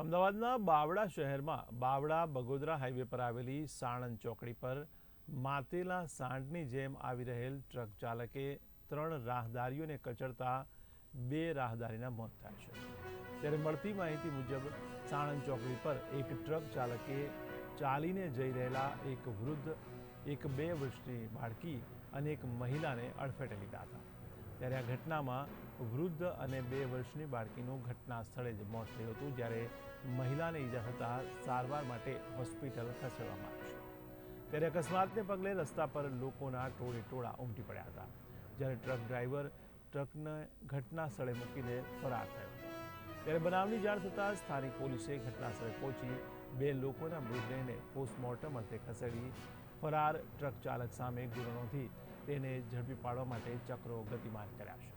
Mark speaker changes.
Speaker 1: અમદાવાદના બાવડા શહેરમાં બાવડા બગોદરા હાઈવે પર આવેલી સાણંદ ચોકડી પર માતેલા સાંઢની જેમ આવી રહેલ ટ્રક ચાલકે ત્રણ રાહદારીઓને કચડતા બે રાહદારીના મોત થયા છે. ત્યારે મળતી માહિતી મુજબ સાણંદ ચોકડી પર એક ટ્રક ચાલકે ચાલીને જઈ રહેલા એક વૃદ્ધ, એક બે વર્ષની બાળકી અને એક મહિલાને અડફેટે લીધા હતા. ત્યારે આ ઘટનામાં વૃદ્ધ અને બે વર્ષની બાળકીનું ઘટના સ્થળે જ મોત થયું હતું, જ્યારે મહિલાને ઈજા થતાં સારવાર માટે હોસ્પિટલ ખસેડવામાં આવી છે. ત્યારે અકસ્માતને પગલે રસ્તા પર લોકોના ટોળે ટોળા ઉમટી પડ્યા હતા, જ્યારે ટ્રક ડ્રાઈવર ટ્રકને ઘટના સ્થળે મૂકીને ફરાર થયો ત્યારે બનાવની જાણ થતાં સ્થાનિક પોલીસે ઘટના સ્થળે પહોંચી બે લોકોના મૃતદેહને પોસ્ટમોર્ટમ અર્થે ખસેડી ફરાર ટ્રક ચાલક સામે ગુનો નોંધી તેને ઝડપી પાડવા માટે ચક્રો ગતિમાન કર્યા છે.